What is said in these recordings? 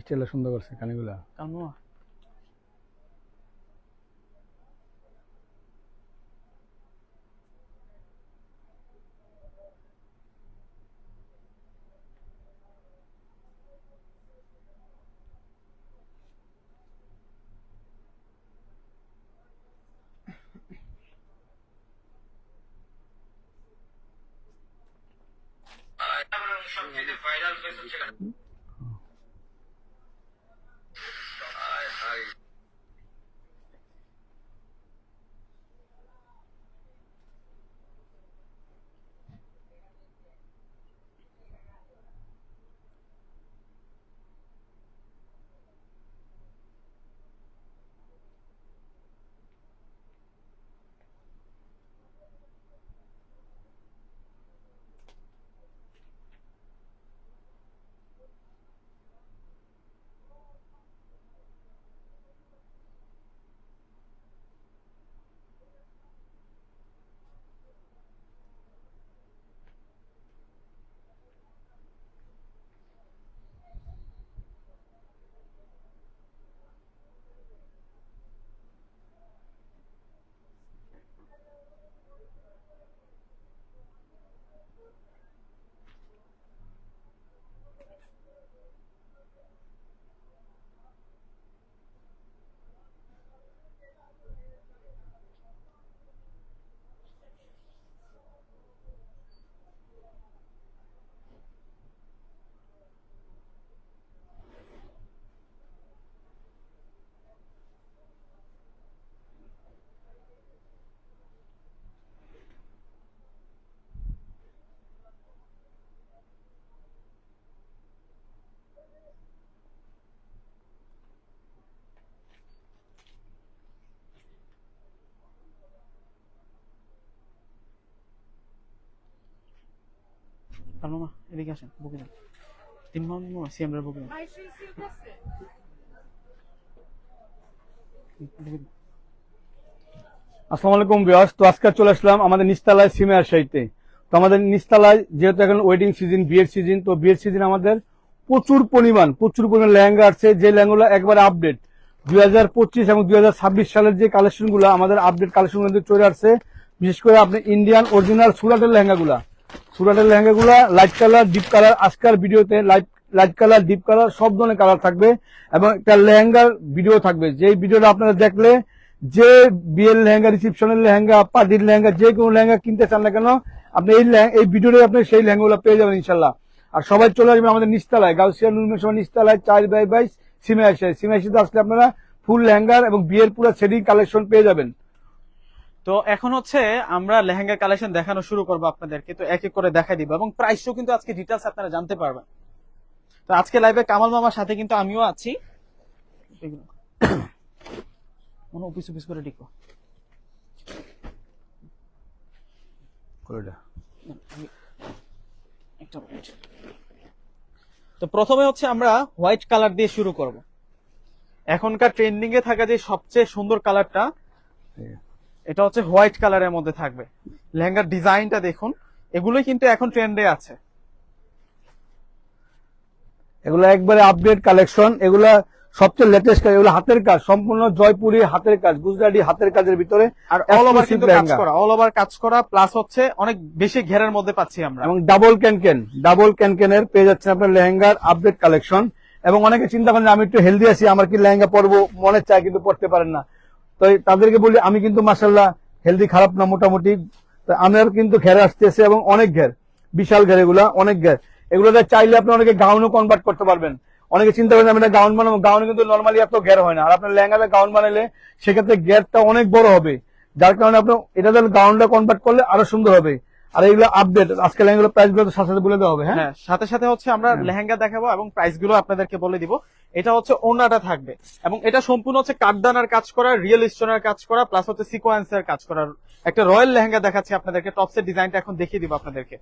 স্টাইলটা সুন্দর করছে কানেগুলা। কানমামা কানমামা এদিকে আসেন, বুকে যান। তিন মামা বুকে যান বুকে যান। আসসালামু আলাইকুম বিয়াস তো আজকে চলে আসলাম আমাদের নিস্তালায় সিমের সাইতে তো আমাদের নিস্তালায়, যেহেতু এখন ওয়েডিং সিজন বিয়ের সিজন তো বিয়ের সিজন আমাদের প্রচুর পরিমাণ প্রচুর পরিমাণ লেহেঙ্গা আছে, যে লেহেঙ্গাগুলো একবার আপডেট দুই হাজার পঁচিশ এবং দুই হাজার ছাব্বিশ সালের যে কালেকশনগুলো, আমাদের আপডেট কালেকশন চলে আসছে। বিশেষ করে আপনি ইন্ডিয়ান অরিজিনাল সুরাটের লেহেঙ্গাগুলা। সুরাটের লেহেঙ্গাগুলা লাইট কালার ডিপ কালার আজকাল ভিডিওতে light light colour deep colour সব ধরনের কালার থাকবে এবং একটা লেহেঙ্গার ভিডিও থাকবে। যেই ভিডিওটা আপনারা দেখলে, যে বিয়ের লেহেঙ্গা রিসেপশনের লেহেঙ্গা পার্টির লেহেঙ্গা, যে কোনো লেহেঙ্গা কিনতে চান না কেন, আপনি এই এই ভিডিওতে আপনি সেই লেহেঙ্গাগুলো পেয়ে যাবেন ইনশাল্লাহ আর সবাই চলে আসবেন আমাদের নিস্তালায় গাউসিয়া নুরমের সময় নিস্তালায় চার বাই বাইশ সিমাইশে সিমাইশিতে আসলে আপনারা ফুল লেহেঙ্গার এবং বিয়ের পুরো সেটিং কালেকশন পেয়ে যাবেন। তো এখন হচ্ছে আমরা লেহেঙ্গার কালেকশন দেখানো শুরু করব আপনাদেরকে। তো এক এক করে দেখাই দিব এবং প্রাইসও কিন্তু আজকে ডিটেলস আপনারা জানতে পারবেন। তো আজকে লাইভে কামাল মামার সাথে কিন্তু আমিও আছি। মনে অফিস অফিস করে ডিকো তো প্রথমে হচ্ছে আমরা হোয়াইট কালার দিয়ে শুরু করব। এখনকার ট্রেন্ডিং এ থাকা যে সবচেয়ে সুন্দর কালারটা এটা হচ্ছে হোয়াইট কালারের মধ্যে থাকবে। লেহেঙ্গার ডিজাইনটা দেখুন এগুলোই কিন্তু এখন ট্রেন্ডে আছে। এগুলো একবারে আপডেট কালেকশন এগুলা সবচেয়ে লেটেস্ট কাজ এগুলো হাতের কাজ সম্পূর্ণ জয়পুরি হাতের কাজ গুজরাটি হাতের কাজের ভিতরে আর অল ওভার কিন্তু কাজ করা অল ওভার কাজ করা প্লাস হচ্ছে অনেক বেশি ঘেরের মধ্যে পাচ্ছি আমরা। এবং ডাবল ক্যানকেন ডাবল ক্যানকেনের পেয়ে যাচ্ছেন আপনার লেহেঙ্গার আপডেট কালেকশন এবং অনেকে চিন্তা করেন আমি একটু হেলদি আছি আমার কি লেহেঙ্গা পরবো মনে চায় কিন্তু পড়তে পারেন না। তো তাদেরকে বলি, আমি কিন্তু মাসাল্লাহ হেলদি খারাপ না, মোটামুটি। আমার কিন্তু ঘের আসতেছে এবং অনেক ঘের, বিশাল ঘের এগুলা, অনেক ঘের। এগুলো চাইলে আপনি অনেকে গাউনও কনভার্ট করতে পারবেন। অনেকে চিন্তা করেন, আমি গাউন বানাবো। গাউনে কিন্তু নর্মালি এত ঘের হয় না। আর আপনার লেহেঙ্গাতে গাউন বানালে সেক্ষেত্রে ঘেরটা অনেক বড় হবে। যার কারণে আপনার, এটা গাউনটা কনভার্ট করলে আরও সুন্দর হবে। আর এগুলো আপডেট আজকে লেহেঙ্গাগুলো প্রাইসগুলো সাথে সাথে বলে দেওয়া হবে হ্যাঁ? হ্যাঁ সাথে সাথে হচ্ছে আমরা লেহেঙ্গা দেখাবো এবং প্রাইসগুলো আপনাদেরকে বলে দিব। এটা হচ্ছে ওনাটা থাকবে এবং এটা সম্পূর্ণ হচ্ছে কাঠদানার কাজ করা রিয়েল স্টোনের কাজ করা প্লাস হচ্ছে সিকোয়েন্সের কাজ করার একটা রয়্যাল লেহেঙ্গা দেখাচ্ছি আপনাদেরকে টপসের ডিজাইনটা এখন দেখিয়ে দিব আপনাদেরকে।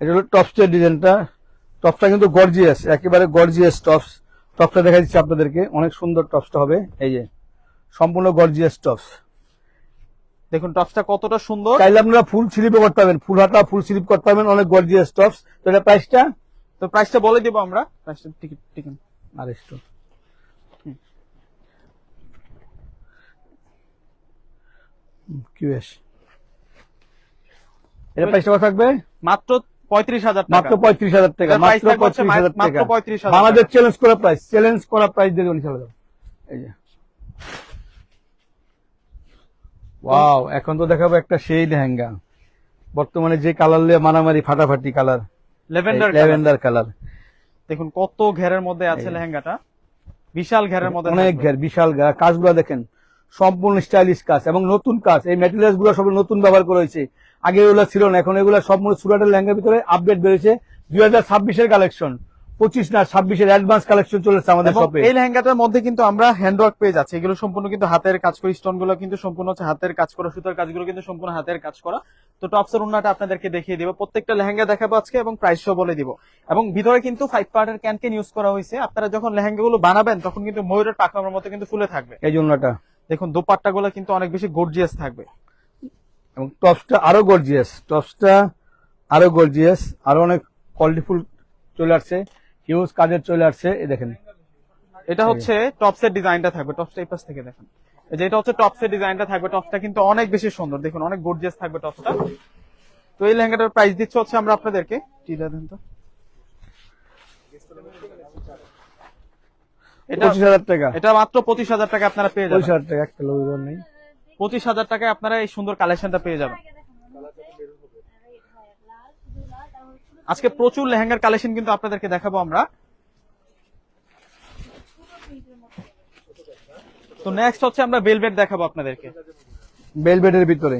এটা হলো টপসের ডিজাইনটা টপসটা কিন্তু গর্জিয়াস একেবারে গর্জিয়াস টপস টপসটা দেখা দিচ্ছি আপনাদেরকে অনেক সুন্দর টপসটা হবে। এই যে সম্পূর্ণ গর্জিয়াস টপস দেখুন টপসটা কতটা সুন্দর। চাইলে আপনারা ফুল স্লিপও করতে পারবেন। ফুল হাতা ফুল স্লিপ করতে পারবেন। অনেক গর্জিয়াস টপস তো এটা প্রাইসটা তো প্রাইসটা বলে দিব আমরা। প্রাইসটা টিকিট টিকিট আর একটু। কিউএস এটা প্রাইসটা কত থাকবে? মাত্র পঁয়ত্রিশ হাজার মাত্র পঁয়ত্রিশ হাজার টাকা মাত্র পঁয়ত্রিশ হাজার টাকা। 35,000 বাংলাদেশ টাকা। চ্যালেঞ্জ করা প্রাইস চ্যালেঞ্জ করা প্রাইস দিয়ে চলে যাও এই যে। ওয়াও এখন তো দেখাবো একটা সেই লেহেঙ্গা। বর্তমানে যে কালার নিয়ে মারামারি ফাটাফাটি কালার লেভেন্ডার ল্যাভেন্ডার কালার দেখুন কত ঘেরের মধ্যে আছে লেহেঙ্গাটা। বিশাল ঘেরের মধ্যে অনেক ঘের বিশাল ঘের। কাজগুলো দেখেন সম্পূর্ণ স্টাইলিশ কাজ এবং নতুন কাজ। এই ম্যাটেরিয়ালসগুলো সব নতুন ব্যবহার করা হয়েছে। আগে এগুলো ছিল না এখন এগুলো সব সুরাটের লেহেঙ্গার ভিতরে আপডেট বেড়েছে দুই হাজার ছাব্বিশের কালেকশন পঁচিশ না ছাব্বিশের অ্যাডভান্স কালেকশন চলেছে আমাদের শপে এই লেহেঙ্গাটার মধ্যে কিন্তু আমরা হ্যান্ডওয়ার্ক পেয়ে যাচ্ছি। এগুলো সম্পূর্ণ কিন্তু হাতের কাজ করা স্টোনগুলো কিন্তু সম্পূর্ণ হচ্ছে হাতের কাজ করা সুতার কাজগুলো কিন্তু সম্পূর্ণ হাতের কাজ করা। তো টপসের উন্নাটা আপনাদেরকে দেখিয়ে দিব। প্রত্যেকটা লেহেঙ্গা দেখাবো আজকে এবং প্রাইস বলে দিব। এবং ভিতরে কিন্তু ফাইভ পার্টের ক্যান ক্যান ইউজ করা হয়েছে। আপনারা যখন লেহেঙ্গাগুলো বানাবেন তখন কিন্তু ময়ূরের পাখানোর মতো কিন্তু ফুলে থাকবে। এই জন্যটা দেখুন দোপাট্টা গুলো কিন্তু অনেক বেশি গর্জিয়াস থাকবে। এবং টপসটা আরও গর্জিয়াস টপসটা আরও গর্জিয়াস আরও অনেক কোয়ালিটিফুল চলে আসছে। হিউজ কাজের চলে আসছে এই দেখেন। এটা হচ্ছে টপসের ডিজাইনটা থাকবে টপসটা এই পাশ থেকে দেখেন। এই যে এটা হচ্ছে টপসের ডিজাইনটা থাকবে টপসটা কিন্তু অনেক বেশি সুন্দর দেখুন অনেক গর্জিয়াস থাকবে টপসটা তো এই লেহেঙ্গাটার প্রাইস দিচ্ছে হচ্ছে আমরা আপনাদেরকে টিলা দেন তো? এটা পঁচিশ হাজার টাকা। এটা মাত্র পঁচিশ হাজার টাকা আপনারা পেয়ে যাবেন। হাজার টাকা একটা লোক নেই। পঁচিশ হাজার টাকায় আপনারা এই সুন্দর কালেকশনটা পেয়ে যাবেন। আজকে প্রচুর লেহেঙ্গার কালেকশন কিন্তু আপনাদেরকে দেখাবো আমরা। তো নেক্সট হচ্ছে আমরা বেলভেট দেখাবো আপনাদেরকে। বেলভেটের ভিতরে।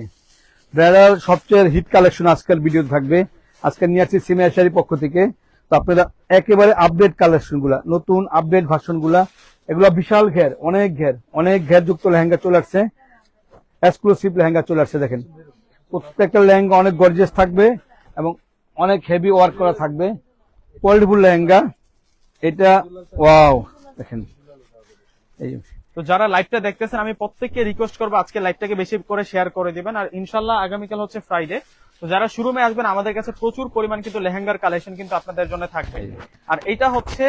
ব্রাইডাল সবচেয়ে হিট কালেকশন আজকের ভিডিও থাকবে। আজকে নিয়ে আসছি সিমিয়া শাড়ির পক্ষ থেকে। তো আপনারা একেবারে আপডেট কালেকশনগুলা, নতুন আপডেট ভার্সনগুলা, এগুলো বিশাল ঘের, অনেক ঘের অনেক ঘের যুক্ত লেহেঙ্গা চলে আসছে। এক্সক্লুসিভ লেহেঙ্গা চলে আসছে, দেখেন। প্রত্যেকটা লেহেঙ্গা অনেক গর্জেস থাকবে এবং অনেক হেভি ওয়ার্ক করা থাকবে। কোয়ালিটিফুল লেহেঙ্গা এটা ওয়াও দেখেন। এই তো যারা লাইভটা দেখতেছেন আমি প্রত্যেককে রিকোয়েস্ট করব আজকে লাইভটাকে বেশি করে শেয়ার করে দিবেন। আর ইনশাল্লাহ আগামীকাল হচ্ছে ফ্রাইডে তো যারা শুরুমে আসবেন আমাদের কাছে প্রচুর পরিমাণ কিন্তু লেহেঙ্গার কালেকশন কিন্তু আপনাদের জন্য থাকবে। আর এটা হচ্ছে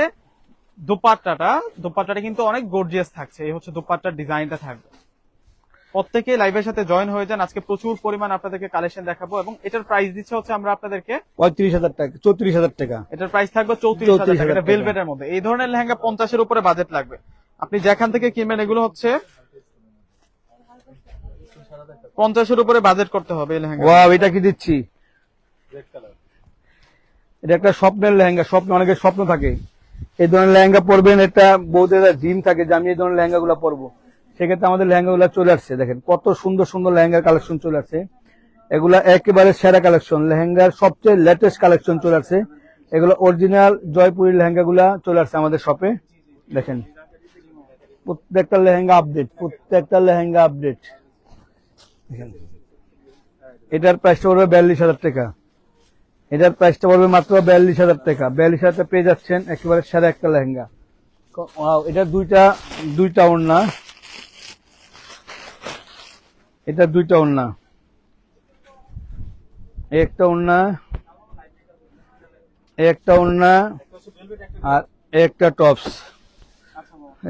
দুপাট্টাটা। দুপাট্টাটা কিন্তু অনেক গর্জিয়াস থাকছে। এই হচ্ছে দুপাট্টার ডিজাইনটা থাকবে। প্রত্যেকে লাইভের সাথে জয়েন হয়ে যান। আজকে প্রচুর পরিমাণ আপনাদেরকে কালেকশন দেখাবো এবং এটার প্রাইস দিচ্ছে হচ্ছে আমরা আপনাদেরকে পঁয়ত্রিশ হাজার টাকা চৌত্রিশ হাজার টাকা। এটার প্রাইস থাকবে চৌত্রিশ হাজার 34,000 টাকা এটা টাকা। ভেলভেটের মধ্যে। এই ধরনের লেহেঙ্গা পঞ্চাশের উপরে বাজেট লাগবে। আপনি যেখান থেকে কিনবেন এগুলো হচ্ছে পঞ্চাশের উপরে বাজেট করতে হবে এই লেহেঙ্গা ওয়াও এটা কি দিচ্ছি? এটা একটা স্বপ্নের লেহেঙ্গা স্বপ্ন অনেকের স্বপ্ন থাকে। এই ধরনের লেহেঙ্গা পরবেন এটা বৌদের ড্রিম থাকে যে আমি এই ধরনের লেহেঙ্গা গুলো পরবো। সেক্ষেত্রে আমাদের লেহেঙ্গা গুলো চলে আসছে, দেখেন। কত সুন্দর সুন্দর লেহেঙ্গার কালেকশন চলে আসছে। এগুলা একেবারে সেরা কালেকশন লেহেঙ্গার সবচেয়ে লেটেস্ট কালেকশন চলে আসছে। এগুলো অরিজিনাল জয়পুরি লেহেঙ্গা গুলা চলে আসছে আমাদের শপে দেখেন, প্রত্যেকটা লেহেঙ্গা আপডেট প্রত্যেকটা লেহেঙ্গা আপডেট দেখেন, এটার প্রাইসটা পড়বে বিয়াল্লিশ হাজার টাকা। এটার প্রাইসটা পড়বে মাত্র বিয়াল্লিশ হাজার টাকা। বিয়াল্লিশ হাজার পেয়ে যাচ্ছেন একেবারে সেরা একটা লেহেঙ্গা। এটার দুইটা দুইটা ওড়না। এটা দুইটা এই একটা এই একটা ওড়না আর একটা টপস।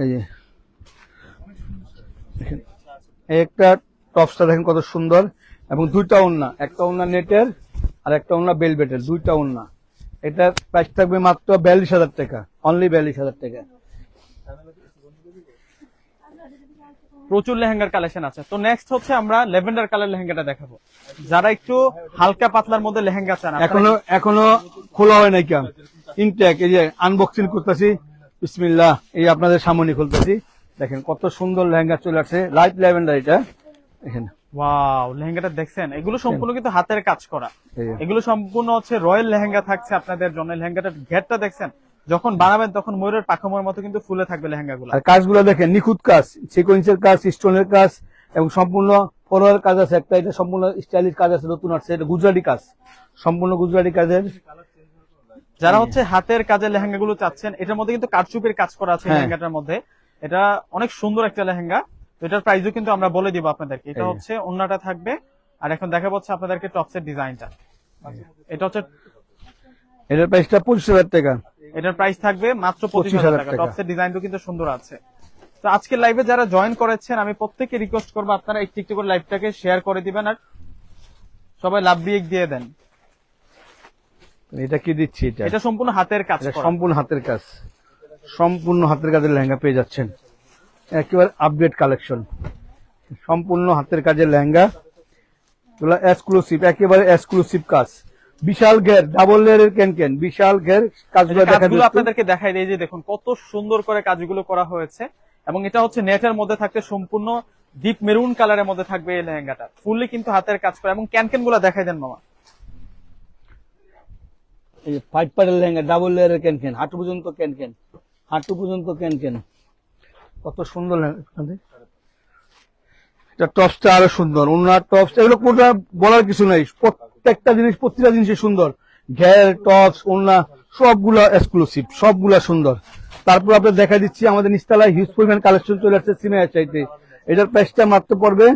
এই যে। একটা টপসটা দেখেন কত সুন্দর, এবং দুইটা ওড়না একটা ওড়না নেটের, আর একটা ওড়না বেলবেটের, দুইটা ওড়না এটার প্রাইস থাকবে মাত্র বিয়াল্লিশ হাজার টাকা অনলি বিয়াল্লিশ হাজার টাকা। প্রচুর লেহেঙ্গার কালেকশন আছে। তো নেক্সট হচ্ছে আমরা লেভেন্ডার কালার লেহেঙ্গাটা দেখাবো। যারা একটু হালকা পাতলার মধ্যে লেহেঙ্গা চান এখনও এখনও খোলা হয় নাই কেন? ইনটেক এই যে আনবক্সিং করতেছি। বিসমিল্লাহ এই আপনাদের সামনে খুলতেছি। দেখেন কত সুন্দর লেহেঙ্গা চলে আসছে। লাইট লেভেন্ডার এটা। দেখেন ওয়াও লেহেঙ্গাটা দেখছেন? এগুলো সম্পূর্ণ কিন্তু হাতের কাজ করা। এগুলো সম্পূর্ণ হচ্ছে রয়্যাল লেহেঙ্গা থাকছে আপনাদের জন্য। লেহেঙ্গাটার ঘেরটা দেখছেন? যখন বানাবেন তখন ময়ূরের পাখামোর মতো কিন্তু ফুলে থাকবে লেহেঙ্গাগুলো। আর কাজগুলো দেখেন নিখুঁত কাজ সিকোয়েন্সের কাজ স্টোনের কাজ এবং সম্পূর্ণ ফলোয়ার কাজ আছে একটা এটা সম্পূর্ণ স্টাইলিশ কাজ আছে নতুন আছে এটা গুজরাটি কাজ সম্পূর্ণ গুজরাটি কাজের। যারা হচ্ছে হাতের কাজের লেহেঙ্গাগুলো চাচ্ছেন এটার মধ্যে কিন্তু কারচুপির কাজ করা আছে হ্যাঁ। লেহেঙ্গাটার মধ্যে। এটা অনেক সুন্দর একটা লেহেঙ্গা। তো এটার প্রাইসও কিন্তু আমরা বলে দিব আপনাদেরকে। এটা হচ্ছে অন্যটা থাকবে। আর এখন দেখা হচ্ছে আপনাদেরকে টপসের ডিজাইনটা এটা হচ্ছে এটার প্রাইসটা পঁচিশ হাজার টাকা। এটার প্রাইস থাকবে মাত্র পঁচিশ হাজার টাকা। টপসের ডিজাইন কিন্তু সুন্দর আছে। তো আজকের লাইভে যারা জয়েন করেছেন আমি প্রত্যেককে রিকোয়েস্ট করব আপনারা একটু একটু করে লাইভটাকে শেয়ার করে দিবেন আর সবাই লাভ রিয়েক দিয়ে দেন। এটা কি দিচ্ছি এটা? এটা সম্পূর্ণ হাতের কাজ সম্পূর্ণ হাতের কাজ। সম্পূর্ণ হাতের কাজের লেহেঙ্গা পেয়ে যাচ্ছেন। একেবারে আপডেট কালেকশন সম্পূর্ণ হাতের কাজের লেহেঙ্গা। এগুলো এক্সক্লুসিভ একেবারে এক্সক্লুসিভ কাজ। বিশাল ঘের ডাবল লেয়ারের ক্যান ক্যান বিশাল ঘের এই কাজগুলো কাজগুলো আপনাদেরকে দেখাই দিই যে দেখুন কত সুন্দর করে কাজগুলো করা হয়েছে। এবং এটা হচ্ছে নেটের মধ্যে থাকতে সম্পূর্ণ ডিপ মেরুন কালারের মধ্যে থাকবে এই লেহেঙ্গাটা। ফুললি কিন্তু হাতের কাজ করা। এবং ক্যানকেনগুলো দেখাই দেন মামা। এই ফাইভ পারের লেহেঙ্গা ডাবল লেয়ারের ক্যান ক্যান হাঁটু পর্যন্ত ক্যান ক্যান হাঁটু পর্যন্ত ক্যান ক্যান কত সুন্দর এটা টপসটা আরও সুন্দর ওনার টপস এগুলো কোনটা বলার কিছু নাই প্রত্যেকটা জিনিস প্রত্যেকটা জিনিসই সুন্দর। ঘের টপস ওনা সবগুলো এক্সক্লুসিভ সবগুলা সুন্দর। তারপর আপনার দেখা দিচ্ছি আমাদের নিস্তালায় হিউজ পরিমাণ কালেকশন চলে আসছে সিনেমার চাইতে। এটার প্রাইসটা মাত্র পড়বে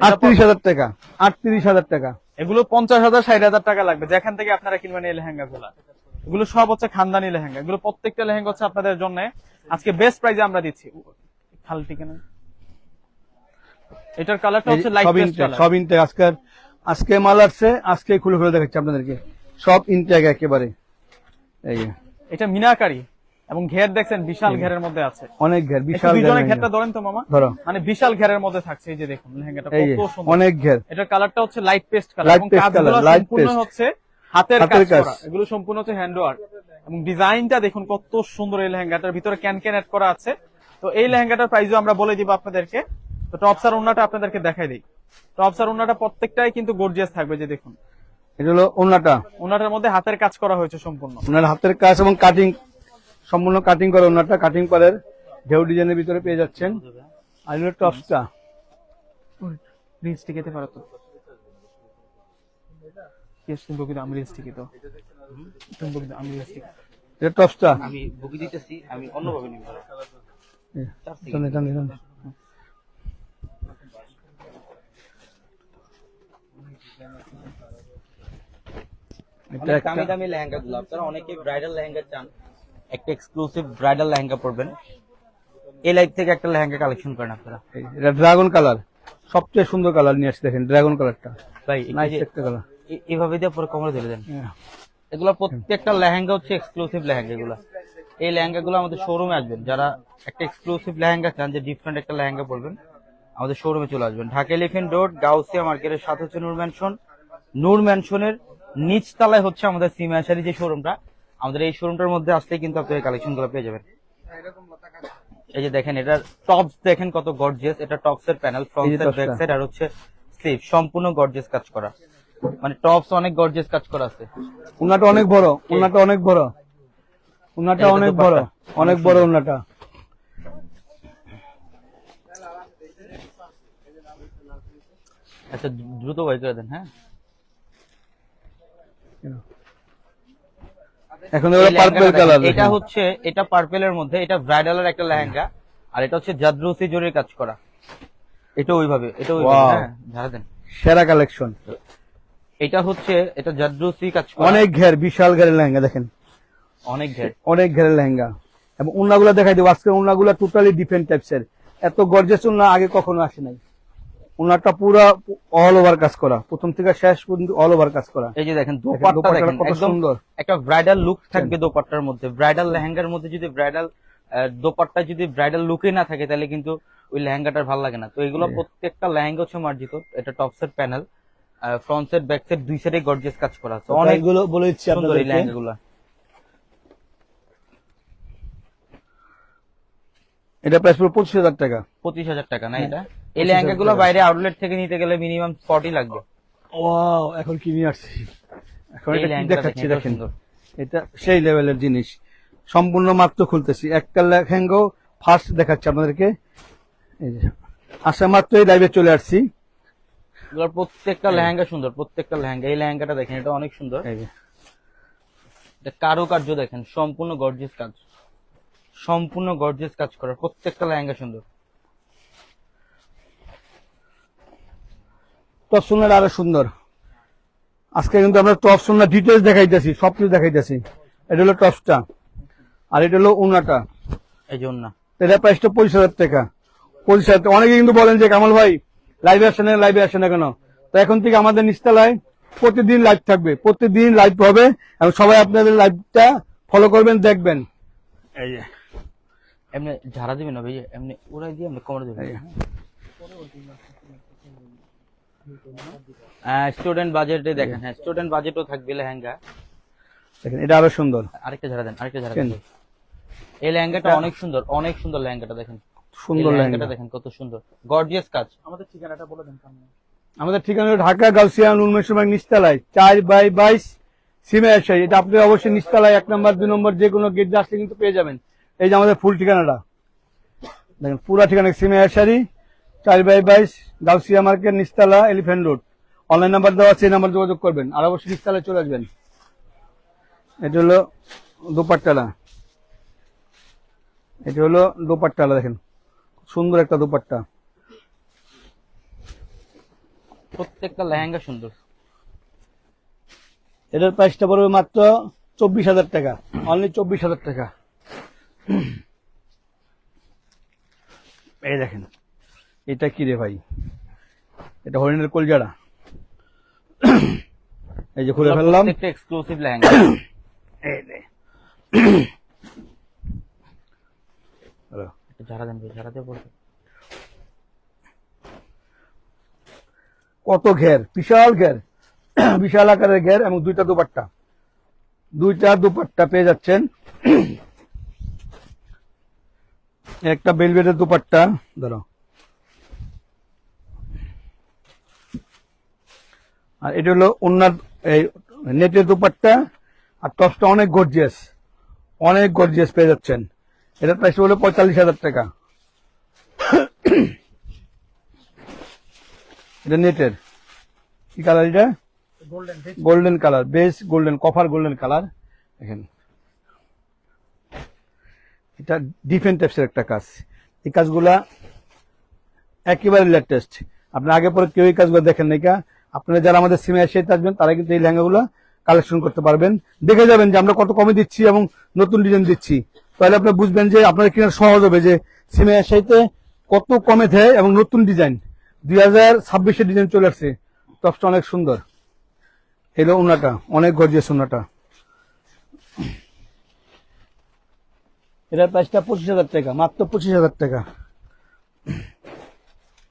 আটত্রিশ হাজার টাকা আটত্রিশ হাজার টাকা। এগুলো পঞ্চাশ হাজার ষাট হাজার টাকা লাগবে। যেখান থেকে আপনারা কিনবেন এই লেহেঙ্গা গুলা। এগুলো সব হচ্ছে খানদানি লেহেঙ্গা। এগুলো প্রত্যেকটা লেহেঙ্গা হচ্ছে আপনাদের জন্য আজকে বেস্ট প্রাইজে আমরা দিচ্ছি। খালটি কেন? এটার কালারটা হচ্ছে লাইট সব ইনটেক আজকের আজকে মাল আসছে আজকে খুলে খুলে দেখাচ্ছি আপনাদেরকে। সব ইনটেক একেবারে। এই এটা মিনাকারি এবং ঘের দেখছেন বিশাল ঘেরের মধ্যে আছে। অনেক ঘের বিশাল ঘেরটা ধরেন তো মামা। ধরো। মানে বিশাল ঘেরের মধ্যে থাকছে এই যে দেখুন লেহেঙ্গাটা কত সুন্দর। অনেক ঘের। এটার কালারটা হচ্ছে লাইট পেস্ট কালার এবং কাজগুলো সম্পূর্ণ হচ্ছে হাতের কাজ। করা। এগুলো সম্পূর্ণ হচ্ছে হ্যান্ড ওয়ার্ক এবং ডিজাইনটা দেখুন কত সুন্দর এই লেহেঙ্গাটার। ভিতরে ক্যান ক্যান অ্যাড করা আছে। তো এই লেহেঙ্গাটার প্রাইসও আমরা বলে দিব আপনাদেরকে। তো টপস আর ওন্নাটা আপনাদেরকে দেখাই দিই। টপস আর ওন্নাটা প্রত্যেকটাই কিন্তু গর্জিয়াস থাকবে যে দেখুন। এটা হলো ওনাটা। ওনাটার মধ্যে হাতের কাজ করা হয়েছে সম্পূর্ণ। ওনার হাতের কাজ এবং কাটিং সম্পূর্ণ কাটিং করে ওনারটা কাটিং পারের ঢেউ ডিজাইনের ভিতরে পেয়ে যাচ্ছেন। আর হলো টপসটা রিলস টিকেতে পারো তো? তুমি বকি আমি রিলস টিকে তো তুমি বকি আমি রিলস টিকে। এটা টপসটা আমি বুকি দিতেছি আমি অন্যভাবে নিব টানে। এটা অনেক একটা দামি দামি লেহেঙ্গা গুলো। আপনারা অনেকে ব্রাইডাল লেহেঙ্গা চান। একটা এক্সক্লুসিভ ব্রাইডাল লেহেঙ্গা পরবেন। এই লাইফ থেকে একটা লেহেঙ্গা কালেকশন করেন আপনারা। এটা ড্রাগন কালার সবচেয়ে সুন্দর কালার নিয়ে আসছে দেখেন ড্রাগন কালারটা ভাই নাইস একটা কালার এ- এভাবে দিয়ে পরে কমরে ধরে দেন। এগুলো প্রত্যেকটা লেহেঙ্গা হচ্ছে এক্সক্লুসিভ লেহেঙ্গা এগুলো। এই লেহেঙ্গা গুলো আমাদের শোরুমে আসবেন। যারা একটা এক্সক্লুসিভ লেহেঙ্গা চান যে ডিফারেন্ট একটা লেহেঙ্গা পরবেন আমাদের শোরুমে চলে আসবেন। ঢাকা এলিফেন্ট রোড গাউসিয়া মার্কেটের সাথে হচ্ছে নূর ম্যানশন নূর ম্যানশনের নিচ তলায় হচ্ছে আমাদের সিমাশারি যে শোরুমটা আমাদের এই শোরুমটার মধ্যে আসলে কিন্তু আপনি কালেকশনগুলো পেয়ে যাবেন। এই যে দেখেন এটার টপস দেখেন কত গর্জিয়াস এটা টপস এর panel front side back side আর হচ্ছে স্লিভ সম্পূর্ণ গর্জিয়াস কাজ করা। মানে টপস অনেক গর্জিয়াস কাজ করা আছে। উনাটা অনেক বড় উনাটা অনেক বড়। উনাটা অনেক বড় অনেক বড় উনাটা আচ্ছা দ্রুত বাই করে দেন হ্যাঁ? এখন পার্পল কালার এটা হচ্ছে এটা পার্পেলের মধ্যে এটা ব্রাইডালের একটা লেহেঙ্গা আর এটা হচ্ছে জাদ্রুসি জরির কাজ করা। এটা ওইভাবে এটা ওইভাবে হ্যাঁ ঝাড়া দেন। সেরা কালেকশন এটা হচ্ছে এটা জাদ্রুসি কাজ করা। অনেক ঘের বিশাল ঘেরের লেহেঙ্গা দেখেন। অনেক ঘের। অনেক ঘেরের লেহেঙ্গা। এবং উন্নাগুলো দেখাই দেবো। আজকে উন্নাগুলো টোটালি ডিফারেন্ট টাইপসের এত গর্জেস উন্না আগে কখনো আসে নাই। উন্নাটা পুরো অল ওভার কাজ করা। প্রথম থেকে শেষ পর্যন্ত অল ওভার কাজ করা। এই যে দেখেন দোপাট্টা দেখেন কত একদম সুন্দর। একটা ব্রাইডাল লুক থাকবে দোপাট্টার মধ্যে। ব্রাইডাল লেহেঙ্গার মধ্যে যদি ব্রাইডাল দোপাট্টা যদি ব্রাইডাল লুকে না থাকে তাহলে কিন্তু ওই লেহেঙ্গাটার ভালো লাগে না। তো এগুলো প্রত্যেকটা লেহেঙ্গা হচ্ছে মার্জিত। এটা top set panel front set back set দুই সাইডে গর্জিয়াস কাজ করা। আছে অনেকগুলো বলে দিচ্ছি এই লেহেঙ্গাগুলো। এটা প্রাইস পুরো পঁচিশ হাজার টাকা। পঁচিশ হাজার টাকা না এটা? এই 25,000 লেহেঙ্গাগুলো বাইরে আউটলেট থেকে নিতে গেলে মিনিমাম ফর্টি লাগবে। ওয়াও এখন কি নিয়ে আসছি? এখন এটা কি দেখাচ্ছি দেখেন। এটা সেই লেভেলের জিনিস। সম্পূর্ণ মাত্র খুলতেছি। একটা লেহেঙ্গাও ফার্স্ট দেখাচ্ছি আপনাদেরকে। এই যে আসা মাত্র এই লাইভে চলে আসছি। প্রত্যেকটা লেহেঙ্গা সুন্দর প্রত্যেকটা লেহেঙ্গা। এই লেহেঙ্গাটা দেখেন এটা অনেক সুন্দর। কারুকার্য দেখেন সম্পূর্ণ গর্জিয়াস কাজ। সম্পূর্ণ গর্জেস কাজ করা প্রত্যেকটা লেহেঙ্গা সুন্দর। টপ সুন্দর আরও সুন্দর। আজকে কিন্তু আমরা টপ না ডিটেলস দেখাইতেছি সবকিছু দেখাইতেছি। এটা হলো টপসটা আর এটা হলো উনাটা। এই যে জন্য এটা প্রাইসটা পঁচিশ হাজার টাকা। পঁচিশ হাজার অনেকে কিন্তু বলেন যে কামাল ভাই লাইভে আসে না লাইভে আসে না কেন? তো এখন থেকে আমাদের নিস্তালায় প্রতিদিন লাইভ থাকবে। প্রতিদিন লাইভ হবে এবং সবাই আপনাদের লাইভটা ফলো করবেন দেখবেন। এই যে। এমনি ঝাড়া দিবেন না ভাই? এমনি উড়াই দিয়ে এমনি কোমরে দিবেন স্টুডেন্ট বাজেটে দেখেন হ্যাঁ স্টুডেন্ট বাজেটও থাকবে লেহেঙ্গা। দেখেন এটা আরও সুন্দর। আরেকটা ঝাড়া দেন আরেকটা ঝাড়া দেন এই লেহেঙ্গাটা অনেক সুন্দর অনেক সুন্দর লেহেঙ্গাটা দেখেন। সুন্দর এই লেহেঙ্গা। দেখেন কত সুন্দর। গর্জিয়াস কাজ। আমাদের ঠিকানাটা বলে দেন সামনে। আমাদের ঠিকানা হলো ঢাকা গাউসিয়া নুনমেশ্বর নিস্তালায় চার বাই বাইশ সিমে এটা আপনি অবশ্যই নিস্তালায় এক নম্বর দুই নম্বর যে কোনো গেট আসলে কিন্তু পেয়ে যাবেন। এই যে আমাদের ফুল ঠিকানাটা। দেখেন পুরা ঠিকানা সিমে আশারি চার বাই বাইশ গাউসিয়া মার্কেট নিস্তালা এলিফ্যান্ট রোড। অনলাইন নাম্বার দেওয়া আছে এই নাম্বার যোগাযোগ করবেন। আর অবশ্যই নিস্তালায় চলে আসবেন। এটা হলো দোপাট্টালা। এটা হলো দোপাট্টালা দেখেন। সুন্দর একটা দোপাট্টা। প্রত্যেকটা লেহেঙ্গা সুন্দর। এটার প্রাইসটা পড়বে মাত্র চব্বিশ হাজার টাকা। অনলি চব্বিশ হাজার টাকা। এই দেখেন এটা কি রে ভাই? এটা হরিণের কলজাড়া। এই যে খুলে ফেললাম। প্রত্যেকটা এক্সক্লুসিভ লেহেঙ্গা। এই নে। হ্যালো। একটু ঝাড়া দেন ভাই ঝাড়া দিয়ে পড়বে কত ঘের বিশাল ঘের বিশাল আকারের ঘের এবং দুইটা দুপাট্টা। দুইটা দুপাট্টা পেয়ে যাচ্ছেন। একটা বেলভেটের দুপাট্টা। ধরো আর এটা হলো অন্যার এই নেটের দুপাট্টা। আর টপসটা অনেক গর্জিয়াস অনেক গর্জিয়াস পেয়ে যাচ্ছেন। এটার প্রাইস হলো পঁয়তাল্লিশ হাজার টাকা। এটা নেটের। কি কালার এটা? গোল্ডেন গোল্ডেন কালার বেশ গোল্ডেন কফার গোল্ডেন কালার দেখেন। এটা ডিফেন্ট টাইপসের একটা কাজ। এই কাজগুলা একেবারে লেটেস্ট আপনার আগে পরে কেউ এই কাজগুলো দেখেন নাই আপনারা যারা আমাদের সিমে এসে আসবেন তারা কিন্তু এই লেহেঙ্গাগুলো কালেকশন করতে পারবেন। দেখে যাবেন যে আমরা কত কমে দিচ্ছি এবং নতুন ডিজাইন দিচ্ছি। তাহলে আপনি বুঝবেন যে আপনার কিনা সহজ হবে যে সিমে এসাইতে কত কমে দেয় এবং নতুন ডিজাইন দুই হাজার ছাব্বিশের ডিজাইন চলে আসছে। টপসটা অনেক সুন্দর। এলো উনাটা, অনেক গর্জিয়াস উনাটা। এটার প্রাইসটা পঁচিশ হাজার টাকা, মাত্র পঁচিশ হাজার টাকা।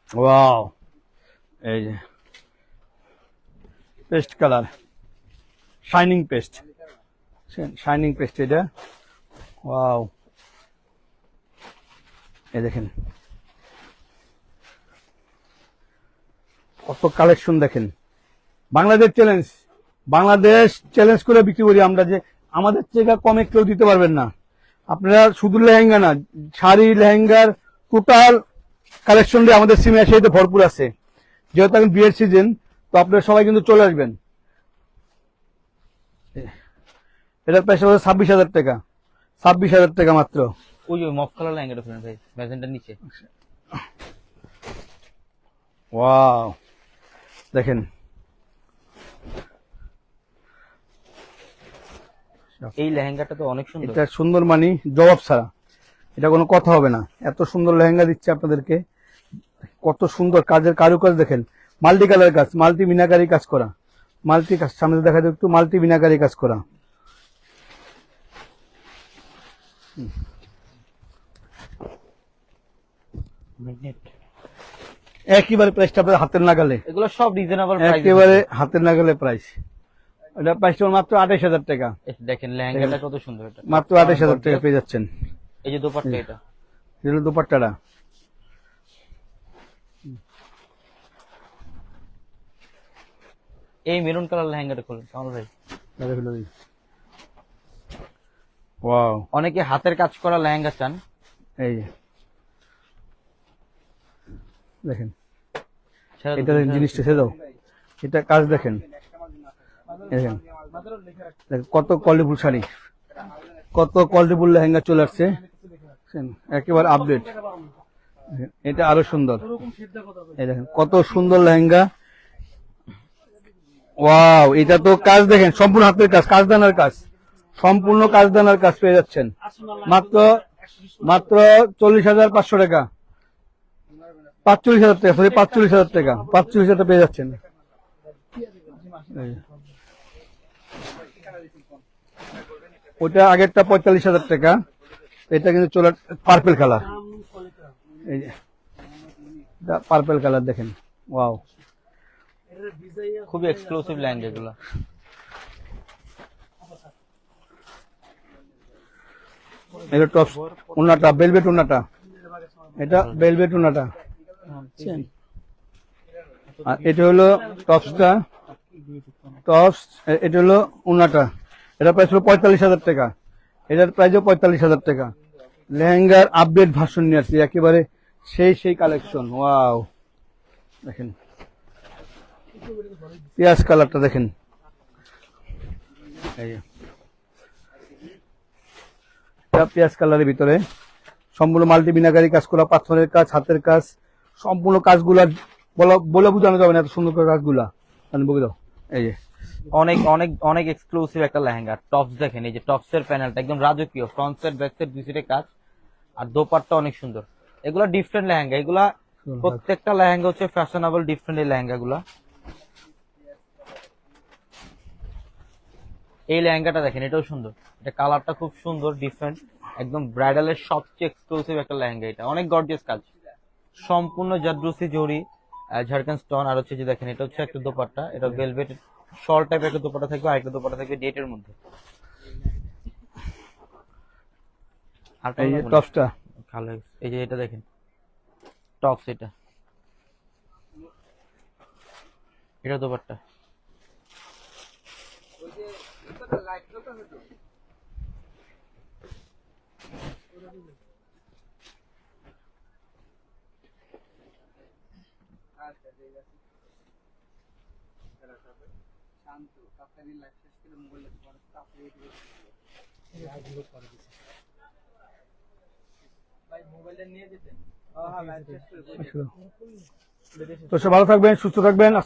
ওয়াও এই যে paste colour shining paste shining paste এটা। ওয়াও এই দেখেন। কত কালেকশন দেখেন। বাংলাদেশ চ্যালেঞ্জ বাংলাদেশ চ্যালেঞ্জ করে বিক্রি করি আমরা যে, আমাদের থেকে কমে কেউ দিতে পারবেন না। আপনারা শুধু লেহেঙ্গা না শাড়ি লেহেঙ্গার টোটাল কালেকশন দিয়ে আমাদের সিমে এসে ভরপুর আছে। যেহেতু এখন বিয়ের সিজন তো আপনারা সবাই কিন্তু চলে আসবেন। এটার পয়সা হচ্ছে ছাব্বিশ হাজার টাকা। ছাব্বিশ হাজার টাকা মাত্র। ওই ওই মফ কালার লেহেঙ্গাটা ফেলেন ভাই ম্যাজেন্টার নিচে। ওয়াও। দেখেন এই লেহেঙ্গাটা তো অনেক সুন্দর। এটা সুন্দর মানি জবাব ছাড়া। এটা কোনো কথা হবে না। এত সুন্দর লেহেঙ্গা দিচ্ছে আপনাদেরকে। কত সুন্দর কাজের কারুকাজ দেখেন। মাল্টি কালার কাজ মাল্টি মিনাকারি কাজ করা। মাল্টি কাজ সামনে দেখা যায় একটু মাল্টি মিনাকারি কাজ করা। একেবারে প্রাইসটা আপনাদের হাতের নাগালে। এগুলো সব রিজনেবল প্রাইস একেবারে হাতের নাগালে প্রাইস এটা প্রাইসটা মাত্র আঠাইশ হাজার টাকা। দেখেন লেহেঙ্গাটা কত সুন্দর এটা। মাত্র আঠাইশ হাজার টাকা পেয়ে যাচ্ছেন। এই যে দোপাট্টা এটা। এগুলো দুপাট্টাটা। এই মেরুন কালার লেহেঙ্গাটা খুলুন কামাল ভাই। ওয়াও। অনেকে হাতের কাজ করা লেহেঙ্গা চান। এই যে। দেখেন। এটা জিনিসটা সে দাও এটা কাজ দেখেন, কত কোয়ালিটিফুল শাড়ি। কত কোয়ালিটিফুল লেহেঙ্গা চলে আসছে। একেবারে আপডেট এটা আরও সুন্দর। দেখেন, কত সুন্দর লেহেঙ্গা। ওয়াও, এটা তো কাজ দেখেন, সম্পূর্ণ হাতের কাজ, কাজদানার কাজ। সম্পূর্ণ কাজদানার কাজ পেয়ে যাচ্ছেন। মাত্র মাত্র চল্লিশ হাজার পাঁচশো টাকা। পাঁচচল্লিশ হাজার টাকা সরি পাঁচচল্লিশ হাজার টাকা, পাঁচচল্লিশ হাজার পেয়ে যাচ্ছেন এই। ওটা আগেরটা পঁয়তাল্লিশ হাজার টাকা। এটা কিন্তু চলে পার্পেল কালার এই যে পার্পেল কালার দেখেন। ওয়াও খুবই এক্সক্লুসিভ লাইন এগুলো। এটা টপ উন্নাটা বেলভেট উন্নাটা এটা বেলভেট উন্নাটা আর এটা হলো টপসটা টপস এটা হলো উন্নাটা এটা প্রাইস হলো পঁয়তাল্লিশ হাজার টাকা। এটার প্রাইসও পঁয়তাল্লিশ হাজার টাকা। লেহেঙ্গার আপডেট ভার্সন নিয়ে আসছি, একেবারে সেই সেই কালেকশন ওয়াও দেখেন। পেঁয়াজ কালারটা দেখেন। পেঁয়াজ কালারের ভিতরে। সম্পূর্ণ মাল্টি বিনাকারী কাজ করা, পাথরের কাজ, হাতের কাজ, সম্পূর্ণ কাজগুলা বলা বোঝানো যাবে না এত সুন্দর করে কাজগুলা। বলে দাও এই যে। অনেক অনেক অনেক এক্সক্লুসিভ একটা লেহেঙ্গা। টপস দেখেন এই যে টপস এর প্যানেলটা একদম রাজকীয় ফ্রন্ট সাইড ব্যাক সাইড দুই সাইডে কাজ আর দোপাট্টা অনেক সুন্দর। এগুলা ডিফারেন্ট লেহেঙ্গা এগুলা প্রত্যেকটা লেহেঙ্গা হচ্ছে ফ্যাশনেবল ডিফারেন্ট এই লেহেঙ্গা গুলা এই লেহেঙ্গাটা দেখেন এটাও সুন্দর। এটা কালারটা খুব সুন্দর ডিফারেন্ট একদম ব্রাইডালের সবচেয়ে এক্সক্লুসিভ একটা লেহেঙ্গা এটা। অনেক গর্জিয়াস কাজ। সম্পূর্ণ জাদ্রুসি জড়ি ঝাড়খান স্টোন আর হচ্ছে যে দেখেন এটা হচ্ছে একটা দোপাট্টা এটা ভেলভেট শর্ট টাইপ একটা দোপাটা থাকবে আরেকটা দোপাট্টা থাকবে ডেটের মধ্যে। আর এই যে টপসটা। ভালো এই যে এটা দেখেন। টপস এটা। এটা দোপাট্টা। তো সে ভালো থাকবেন সুস্থ থাকবেন